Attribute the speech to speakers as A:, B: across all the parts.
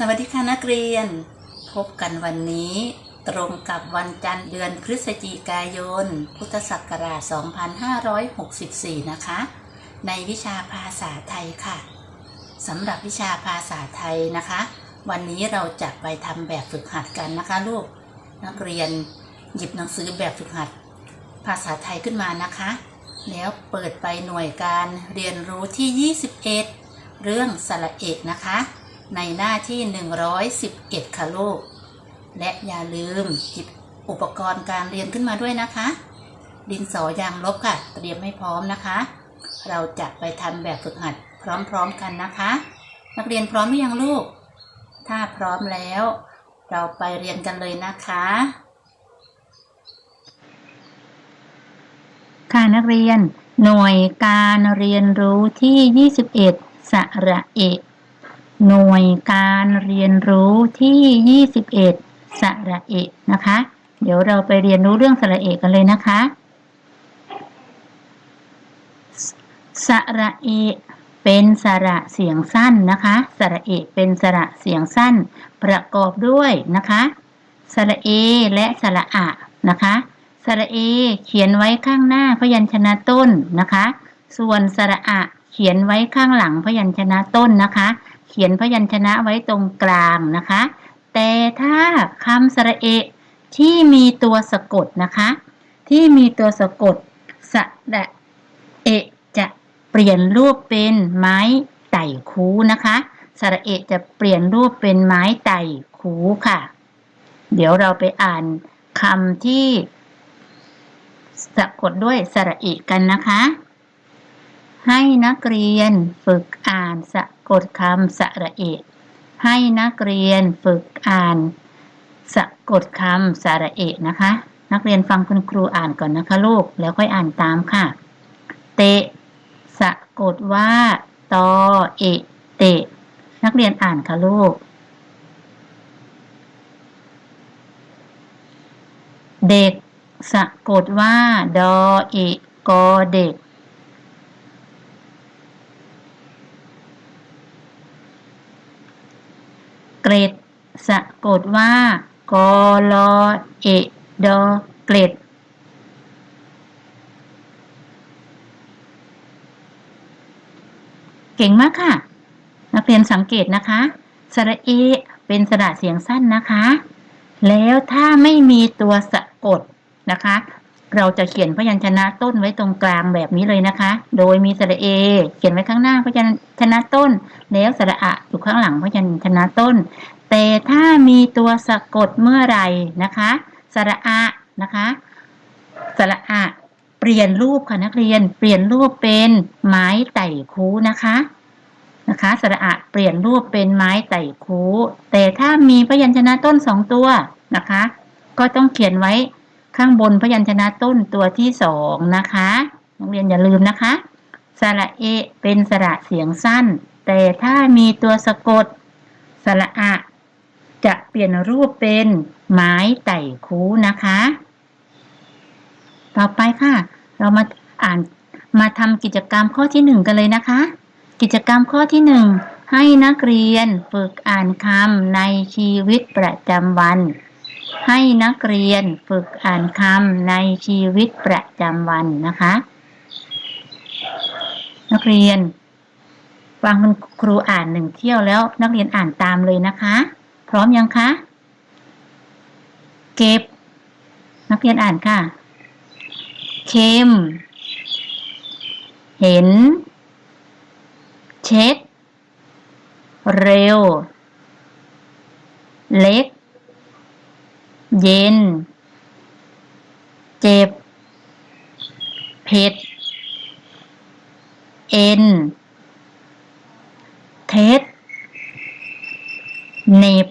A: สวัสดีค่ะนักเรียน พบกันวันนี้ ตรงกับวันจันทร์เดือนพฤศจิกายน พุทธศักราช 2564 นะคะ ในวิชาภาษาไทยค่ะสำหรับวิชาภาษาไทยนะคะ วันนี้เราจะไปทำแบบฝึกหัดกันนะคะลูก นักเรียนหยิบหนังสือแบบฝึกหัด ภาษาไทยขึ้นมานะคะ แล้วเปิดไปหน่วยการเรียนรู้ที่ 21 เรื่องสระเอกนะคะ ในหน้าที่ 111 ค่ะลูก และอย่าลืมหยิบอุปกรณ์การเรียนขึ้นมาด้วยนะคะ ดินสอยางลบค่ะ เตรียมให้พร้อมนะคะ เราจะไปทำแบบฝึกหัดพร้อมๆกันนะคะ นักเรียนพร้อมหรือยังลูก ถ้าพร้อมแล้ว เราไปเรียนกันเลยนะคะ ค่ะนักเรียน หน่วยการเรียนรู้ที่ 21 สระเอก หน่วยการเรียนรู้ที่ 21 สระเอกนะคะ เดี๋ยวเราไปเรียนรู้เรื่องสระเอกกันเลยนะคะสสระเอกเป็นสระเสียงสั้นนะคะ สระเอกเป็นสระเสียงสั้น ประกอบด้วยนะคะ สระเอและสระอะนะคะ สระเอเขียนไว้ข้างหน้าพยัญชนะต้นนะคะ ส่วนสระอะเขียนไว้ข้างหลังพยัญชนะต้นนะคะ เขียนพยัญชนะไว้ตรงกลางนะคะ แต่ถ้าคำสระเอะที่มีตัวสะกดนะคะ ที่มีตัวสะกดสระเอะจะเปลี่ยนรูปเป็นไม้ไต่คูนะคะสระเอะจะเปลี่ยนรูปเป็นไม้ไต่คูค่ะ เดี๋ยวเราไปอ่านคำที่สะกดด้วยสระเอะกันนะคะ ให้นักเรียนฝึกอ่านสะกดคำสระเอะให้นักเรียนฝึกอ่านสะกดคำสระเอะนะคะ นักเรียนฟังคุณครูอ่านก่อนนะคะลูก แล้วค่อยอ่านตามค่ะ เตะสะกดว่าตอเอะเตะ นักเรียนอ่านค่ะลูก เด็กสะกดว่าดอเอะกอเด็ก เกรดสะกดว่ากอลอเอดอเกรดเก่งมากค่ะ นักเรียนสังเกตนะคะ สระเอ เป็นสระเสียงสั้นนะคะ แล้วถ้าไม่มีตัวสะกดนะคะ เราจะเขียนพยัญชนะต้นไว้ตรงกลางแบบนี้เลยนะคะ โดยมีสระเอ เขียนไว้ข้างหน้าพยัญชนะต้น แล้วสระอะอยู่ข้างหลังพยัญชนะต้น แต่ถ้ามีตัวสะกดเมื่อไหร่นะคะ สระอะนะคะสระอะเปลี่ยนรูปค่ะนักเรียน เปลี่ยนรูปเป็นไม้ไต่คูนะคะนะคะสระอะเปลี่ยนรูปเป็นไม้ไต่คูแต่ถ้ามีพยัญชนะต้นสองตัวนะคะ ก็ต้องเขียนไว้ ข้างบนพยัญชนะต้นตัวที่สองนะคะนักเรียนอย่าลืมนะคะ สระเอ เป็นสระเสียงสั้น แต่ถ้ามีตัวสะกด สระอะ จะเปลี่ยนรูปเป็นไม้ไต่คูนะคะ ต่อไปค่ะ เรามาอ่านมาทำกิจกรรมข้อที่หนึ่งกันเลยนะคะ กิจกรรมข้อที่หนึ่งให้นักเรียนฝึกอ่านคำในชีวิตประจำวัน ให้นักเรียนฝึกอ่านคำในชีวิตประจำวันนะคะ นักเรียนฟังคุณครูอ่านหนึ่งเที่ยวแล้ว นักเรียนอ่านตามเลยนะคะ พร้อมยังคะ เก็บ นักเรียนอ่านค่ะเข้มเห็น เช็ด เร็ว เล็ก เย็น เจ็บ เผ็ด เอ็น เท็ดเน็บ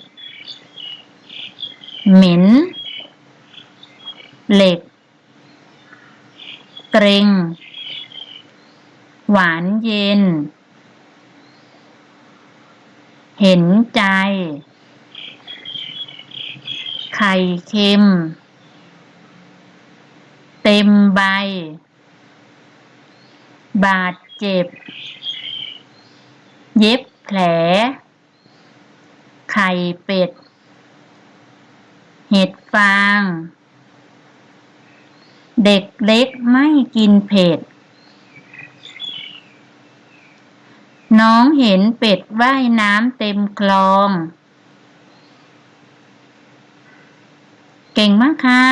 A: เหม็น เหล็ก เกรง หวานเย็น เห็นใจ ไข่เค็ม เต็มใบ บาดเจ็บ เย็บแผล ไข่เป็ด เห็ดฟาง เด็กเล็กไม่กินเผ็ด น้องเห็นเป็ดว่ายน้ำเต็มคลอง เก่งมากค่ะ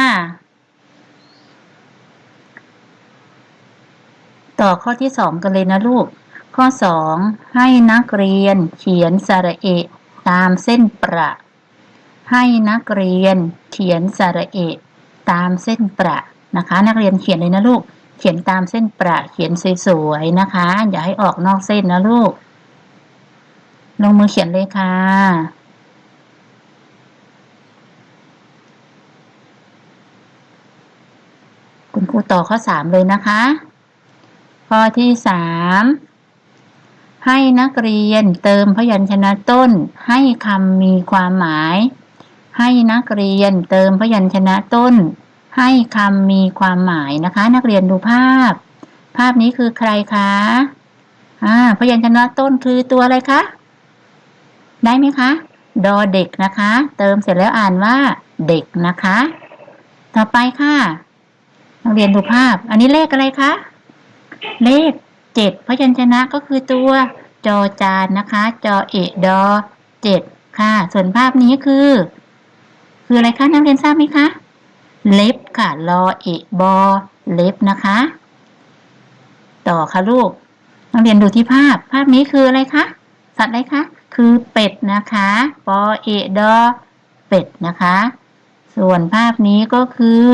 A: ต่อข้อที่สองกันเลยนะลูก ข้อสองให้นักเรียนเขียนสระเอะตามเส้นประ ให้นักเรียนเขียนสระเอะตามเส้นประนะคะ นักเรียนเขียนเลยนะลูก เขียนตามเส้นประ เขียนสวยๆนะคะ อย่าให้ออกนอกเส้นนะลูก ลงมือเขียนเลยค่ะ คุณครูต่อข้อสามเลยนะคะ ข้อที่สามให้นักเรียนเติมพยัญชนะต้น ให้คำมีความหมาย ให้นักเรียนเติมพยัญชนะต้น ให้คำมีความหมายนะคะ นักเรียนดูภาพ ภาพนี้คือใครคะอ่าพยัญชนะต้นคือตัวอะไรคะ ได้ไหมคะ ดอเด็กนะคะ เติมเสร็จแล้วอ่านว่า เด็กนะคะ ต่อไปค่ะ นักเรียนดูภาพ อันนี้เลขอะไรคะ เลขเจ็ดพยัญชนะก็คือตัวจอจานนะคะ จอเอดอเจ็ดค่ะ ส่วนภาพนี้คือ คืออะไรคะนักเรียนทราบไหมคะ เล็บค่ะรอเอบอเล็บนะคะ ต่อค่ะลูกนักเรียนดูที่ภาพ ภาพนี้คืออะไรคะ สัตว์อะไรคะ คือเป็ดนะคะปอเอดอเป็ดนะคะ ส่วนภาพนี้ก็คือ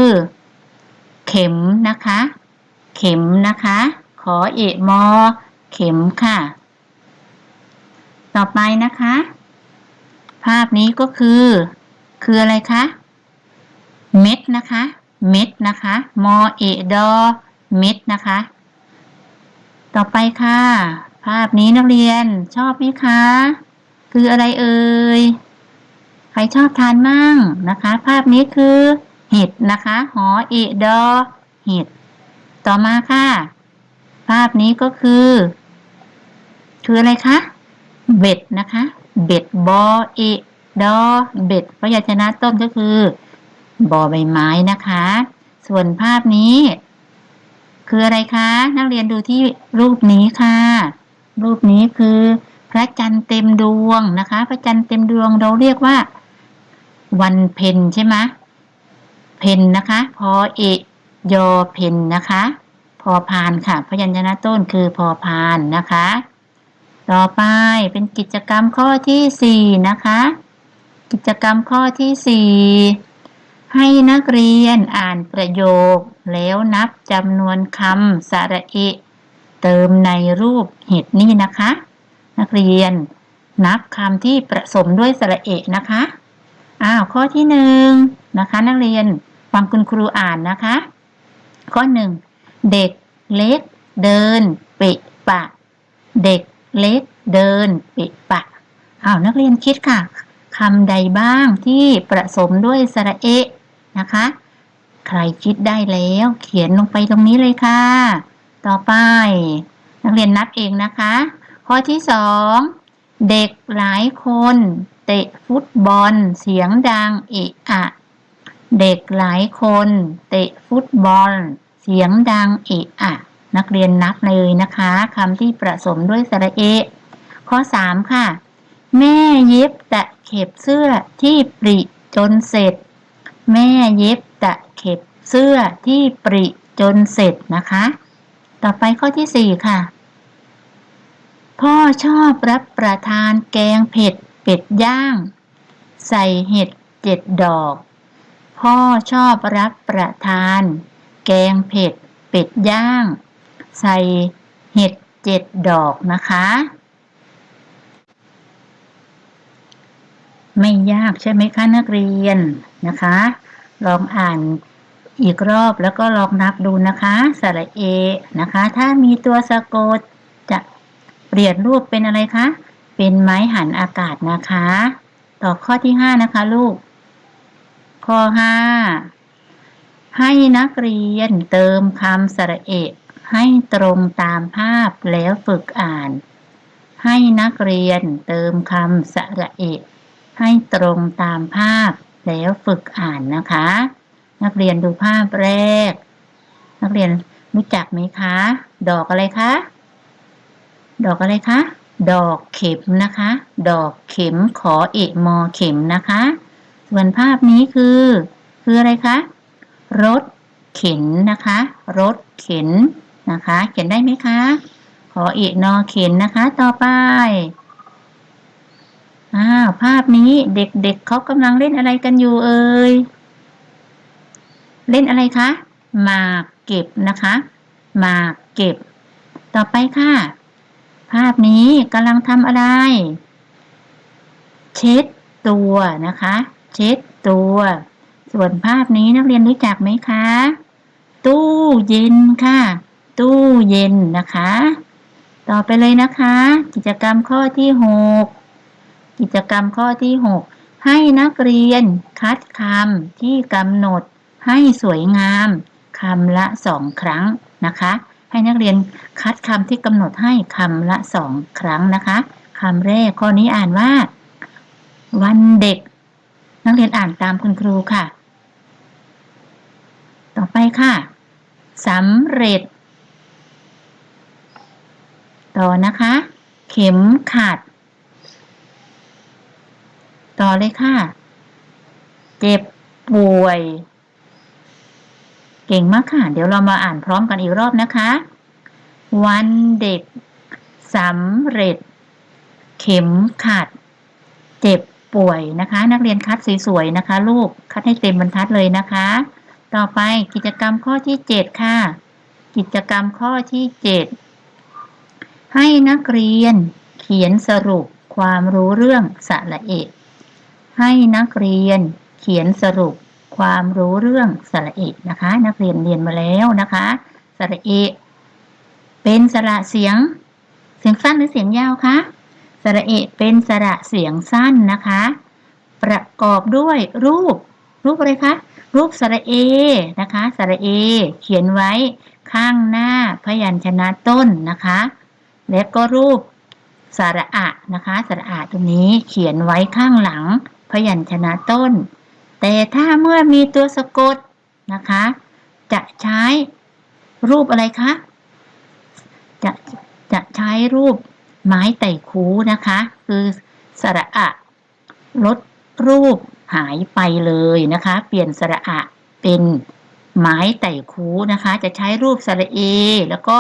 A: เข็มนะคะ เข็มนะคะ ขอเอะมอ เข็มค่ะ ต่อไปนะคะ ภาพนี้ก็คือ คืออะไรคะ เม็ดนะคะ เม็ดนะคะ มอเอะดอ เม็ดนะคะ ต่อไปค่ะ ภาพนี้นักเรียนชอบไหมคะ คืออะไรเอ่ย ใครชอบทานมั่งนะคะ ภาพนี้คือ เห็ดนะคะ หอเอดอ เห็ด ต่อมาค่ะ ภาพนี้ก็คือ คืออะไรคะ เบ็ดนะคะ เบ็ดบอเอดอ เบ็ดพยัญชนะต้นก็คือบอใบไม้นะคะ ส่วนภาพนี้ คืออะไรคะ นักเรียนดูที่รูปนี้ค่ะ รูปนี้คือพระจันทร์เต็มดวงนะคะ พระจันทร์เต็มดวงเราเรียกว่า วันเพ็ญใช่ไหม เพ็ญนะคะ พอเอะยอเพ็ญนะคะ พอพานค่ะ พยัญชนะต้นคือพอพานนะคะ ต่อไปเป็นกิจกรรมข้อที่สี่นะคะ กิจกรรมข้อที่สี่ให้นักเรียนอ่านประโยค แล้วนับจำนวนคำสระเอะเติมในรูปเห็ดนี่นะคะ นักเรียนนับคำที่ผสมด้วยสระเอะนะคะ อ้าวข้อที่หนึ่งนะคะ นักเรียน ฟังคุณครูอ่านนะคะ ข้อหนึ่งเด็กเล็กเดินปะปะ เด็กเล็กเดินปะปะอ้าวนักเรียนคิดค่ะคำใดบ้างที่ผสมด้วยสระเอะนะคะ ใครคิดได้แล้วเขียนลงไปตรงนี้เลยค่ะ ต่อไป นักเรียนนับเองนะคะ ข้อที่สองเด็กหลายคน เตะฟุตบอลเสียงดังเอะอะ เด็กหลายคนเตะฟุตบอล เสียงดังเอะอะนักเรียนนับเลยนะคะคำที่ผสมด้วยสระเอะข้อสามค่ะ แม่เย็บตะเข็บเสื้อที่ปริจนเสร็จ แม่เย็บตะเข็บเสื้อที่ปริจนเสร็จนะคะ ต่อไปข้อที่สี่ค่ะ พ่อชอบรับประทานแกงเผ็ดเป็ดย่าง ใส่เห็ดเจ็ดดอก พ่อชอบรับประทาน แกงเผ็ด เป็ดย่าง ใส่เห็ดเจ็ดดอกนะคะ ไม่ยากใช่ไหมคะนักเรียนนะคะ ลองอ่านอีกรอบแล้วก็ลองนับดูนะคะสระเอนะคะ ถ้ามีตัวสะกดจะเปลี่ยนรูปเป็นอะไรคะ เป็นไม้หันอากาศนะคะ ต่อข้อที่ห้านะคะลูก ข้อห้าให้นักเรียนเติมคำสระเอะให้ตรงตามภาพแล้วฝึกอ่าน ให้นักเรียนเติมคำสระเอะให้ตรงตามภาพแล้วฝึกอ่านนะคะ นักเรียนดูภาพแรก นักเรียนรู้จักไหมคะ ดอกอะไรคะ ดอกอะไรคะ ดอกเข็มนะคะ ดอกเข็มขอเอกมอเข็มนะคะ ส่วนภาพนี้คือ คืออะไรคะ รถเข็นนะคะ รถเข็นนะคะ เขียนได้ไหมคะ ขอเอกนอเข็นนะคะ ต่อไปอ้าวภาพนี้เด็กๆเเขากำลังเล่นอะไรกันอยู่เอ่ย เล่นอะไรคะหมากเก็บนะคะหมากเก็บ ต่อไปค่ะ ภาพนี้กำลังทำอะไร เช็ดตัวนะคะ เช็ดตัว ส่วนภาพนี้นักเรียนรู้จักไหมคะ ตู้เย็นค่ะ ตู้เย็นนะคะ ต่อไปเลยนะคะ กิจกรรมข้อที่หกกิจกรรมข้อที่หกให้นักเรียนคัดคำที่กำหนดให้สวยงามคำละสองครั้งนะคะ ให้นักเรียนคัดคำที่กำหนดให้คำละสองครั้งนะคะคำแรกข้อนี้อ่านว่า วันเด็ก นักเรียนอ่านตามคุณครูค่ะ ต่อไปค่ะสำเร็จ ต่อนะคะ เข็มขัด ต่อเลยค่ะ เจ็บป่วย เก่งมากค่ะ เดี๋ยวเรามาอ่านพร้อมกันอีกรอบนะคะ วันเด็กสำเร็จ เข็มขัด เจ็บ ป่วยนะคะ นักเรียนคัดสวยๆนะคะลูกคัดให้เต็มบรรทัดเลยนะคะ ต่อไปกิจกรรมข้อที่เจ็ดค่ะ กิจกรรมข้อที่เจ็ดให้นักเรียนเขียนสรุปความรู้เรื่องสระเอกให้นักเรียนเขียนสรุปความรู้เรื่องสระเอกนะคะ นักเรียนเรียนมาแล้วนะคะสระเอกเป็นสระเสียง เสียงสั้นหรือเสียงยาวคะ สระเอเป็นสระเสียงสั้นนะคะ ประกอบด้วยรูป รูปอะไรคะ รูปสระเอนะคะ สระเอ เขียนไว้ข้างหน้าพยัญชนะต้นนะคะ และก็รูปสระอะนะคะ สระอะตรงนี้เขียนไว้ข้างหลังพยัญชนะต้น แต่ถ้าเมื่อมีตัวสะกดนะคะ จะใช้รูปอะไรคะ จะจะใช้รูป ไม้ไต่คูนะคะ คือสระอะลดรูปหายไปเลยนะคะ เปลี่ยนสระอะเป็นไม้ไต่คูนะคะ จะใช้รูปสระเอ แล้วก็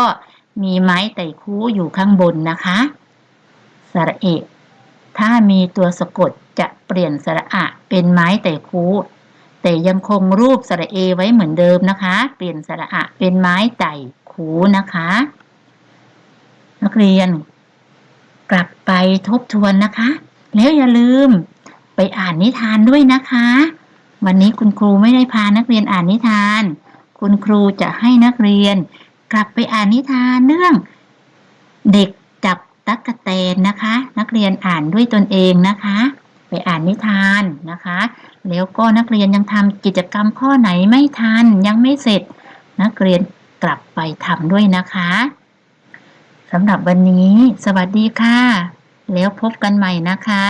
A: มีไม้ไต่คูอยู่ข้างบนนะคะสระเอ ถ้ามีตัวสะกดจะเปลี่ยนสระอะเป็นไม้ไต่คูแต่ยังคงรูปสระเอไว้เหมือนเดิมนะคะ เปลี่ยนสระอะเป็นไม้ไต่คูนะคะ นักเรียน กลับไปทบทวนนะคะ แล้วอย่าลืมไปอ่านนิทานด้วยนะคะ วันนี้คุณครูไม่ได้พานักเรียนอ่านนิทาน คุณครูจะให้นักเรียน กลับไปอ่านนิทานเรื่อง เด็กจับตั๊กแตนนะคะ นักเรียนอ่านด้วยตนเองนะคะ ไปอ่านนิทานนะคะ แล้วก็นักเรียนยังทำกิจกรรมข้อไหนไม่ทันยังไม่เสร็จ นักเรียนกลับไปทำด้วยนะคะ สำหรับวันนี้ สวัสดีค่ะ แล้วพบกันใหม่นะคะ